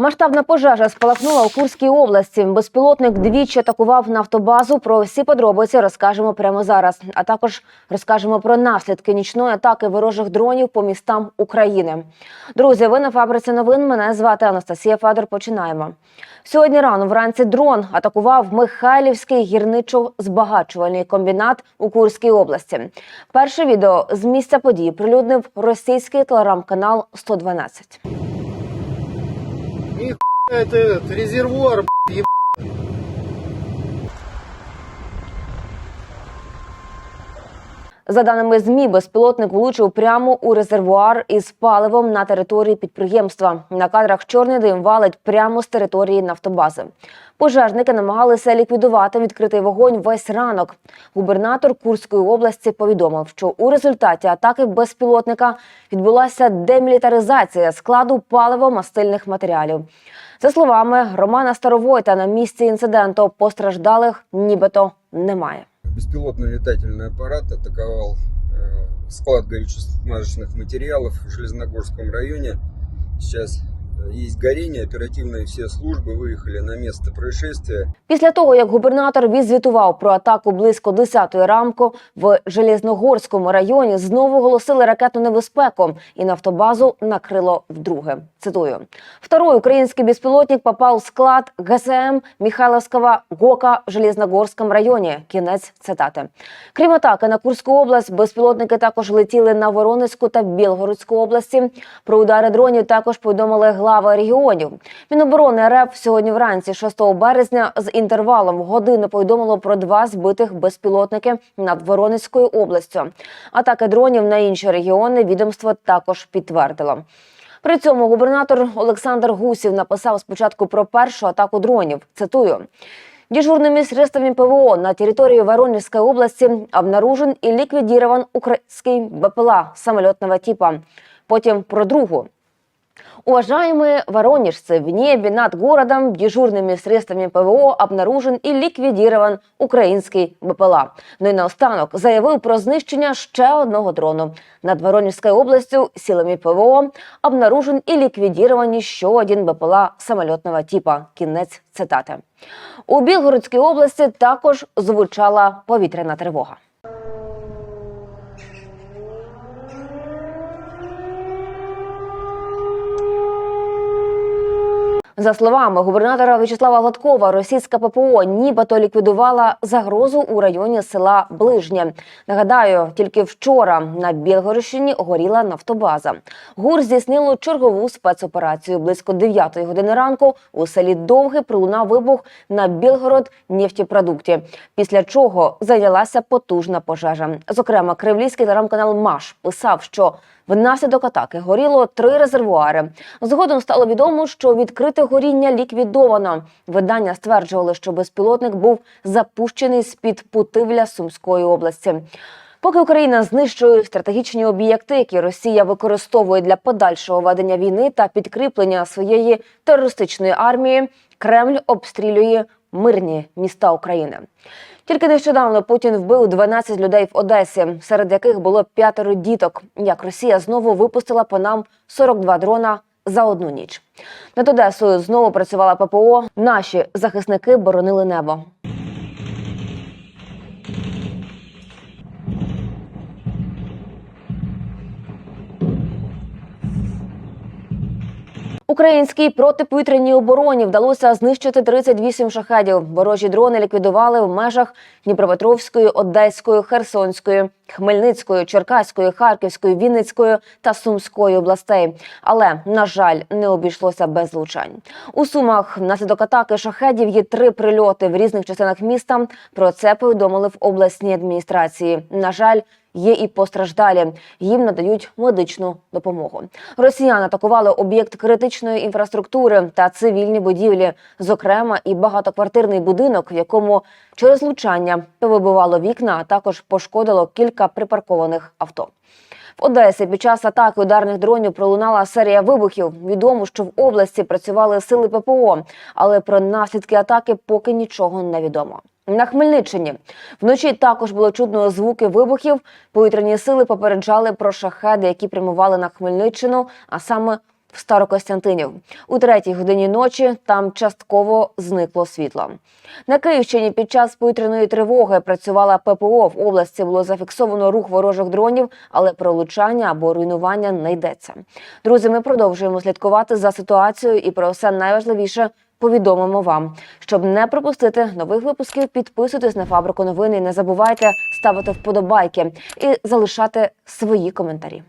Масштабна пожежа спалахнула у Курській області. Безпілотник двічі атакував нафтобазу. Про всі подробиці розкажемо прямо зараз. А також розкажемо про наслідки нічної атаки ворожих дронів по містам України. Друзі, ви на фабриці новин. Мене звати Анастасія Федор. Починаємо. Сьогодні рано вранці дрон атакував Михайлівський гірничо-збагачувальний комбінат у Курській області. Перше відео з місця події прилюднив російський телеграм-канал 112. Это этот, резервуар, б***ь, еб... За даними ЗМІ, безпілотник влучив прямо у резервуар із паливом на території підприємства. На кадрах чорний дим валить прямо з території нафтобази. Пожежники намагалися ліквідувати відкритий вогонь весь ранок. Губернатор Курської області повідомив, що у результаті атаки безпілотника відбулася демілітаризація складу паливо-мастильних матеріалів. За словами Романа Старовойта, на місці інциденту постраждалих нібито немає. Беспилотный летательный аппарат атаковал э, склад горюче-смазочных материалов в Железногорском районе. Сейчас э, есть горение, оперативные все службы выехали на место происшествия. Після того, як губернатор відзвітував про атаку близько 10-ї ранку в Железногорському районі, знову оголосили ракетну небезпеку, і нафтобазу накрило вдруге. Цитую: второй український безпілотник попав в склад ГСМ Михайловського ГОКа в Железногорському районі. Кінець цитати. Крім атаки на Курську область, безпілотники також летіли на Воронезьку та Білгородську області. Про удари дронів також повідомили глави регіонів. Міноборони РФ сьогодні вранці, 6 березня, з інтервалом в годину повідомило про два збитих безпілотники над Воронезькою областю. Атаки дронів на інші регіони відомство також підтвердило. При цьому губернатор Олександр Гусів написав спочатку про першу атаку дронів. Цитую. Дежурными средствами ПВО на территории Воронежской области обнаружен и ликвидирован украинский БПЛА самолетного типа. Потім про другу. Уважаемые воронежцы, в небе над городом дежурными средствами ПВО обнаружен і ліквідирован український БПЛА. Ну і наостанок заявив про знищення ще одного дрону. Над Воронежською областю силами ПВО обнаружен і ліквідирован ще один БПЛА самольотного типа. Кінець цитати. У Білгородській області також звучала повітряна тривога. За словами губернатора В'ячеслава Гладкова, російська ППО нібито ліквідувала загрозу у районі села Ближнє. Нагадаю, тільки вчора на Білгородщині горіла нафтобаза. ГУР здійснило чергову спецоперацію. Близько 9 години ранку у селі Довге пролунав вибух на Білгород нефтепродукті. Після чого зайнялася потужна пожежа. Зокрема, кривлівський телеграм-канал Маш писав, що Внаслідок атаки горіло три резервуари. Згодом стало відомо, що відкрите горіння ліквідовано. Видання стверджували, що безпілотник був запущений з під Путивля Сумської області. Поки Україна знищує стратегічні об'єкти, які Росія використовує для подальшого ведення війни та підкріплення своєї терористичної армії, Кремль обстрілює мирні міста України. Тільки нещодавно Путін вбив 12 людей в Одесі, серед яких було п'ятеро діток. Як Росія знову випустила по нам 42 дрона за одну ніч. Над Одесою знову працювала ППО. Наші захисники боронили небо. Українській протиповітряній обороні вдалося знищити 38 шахедів. Ворожі дрони ліквідували в межах Дніпропетровської, Одеської, Херсонської, Хмельницької, Черкаської, Харківської, Вінницької та Сумської областей. Але на жаль, не обійшлося без влучань. У сумах внаслідок атаки шахедів є три прильоти в різних частинах міста. Про це повідомили в обласній адміністрації. На жаль. Є і постраждалі. Їм надають медичну допомогу. Росіяни атакували об'єкт критичної інфраструктури та цивільні будівлі, зокрема і багатоквартирний будинок, в якому через влучання повибивало вікна, а також пошкодило кілька припаркованих авто. В Одесі під час атаки ударних дронів пролунала серія вибухів. Відомо, що в області працювали сили ППО, але про наслідки атаки поки нічого не відомо. На Хмельниччині вночі також було чутно звуки вибухів. Повітряні сили попереджали про шахеди, які прямували на Хмельниччину, а саме в Старокостянтинів. У третій годині ночі там частково зникло світло. На Київщині під час повітряної тривоги працювала ППО. В області було зафіксовано рух ворожих дронів, але про влучання або руйнування не йдеться. Друзі, ми продовжуємо слідкувати за ситуацією і про все найважливіше повідомимо вам. Щоб не пропустити нових випусків, підписуйтесь на фабрику новини. Не забувайте ставити вподобайки і залишати свої коментарі.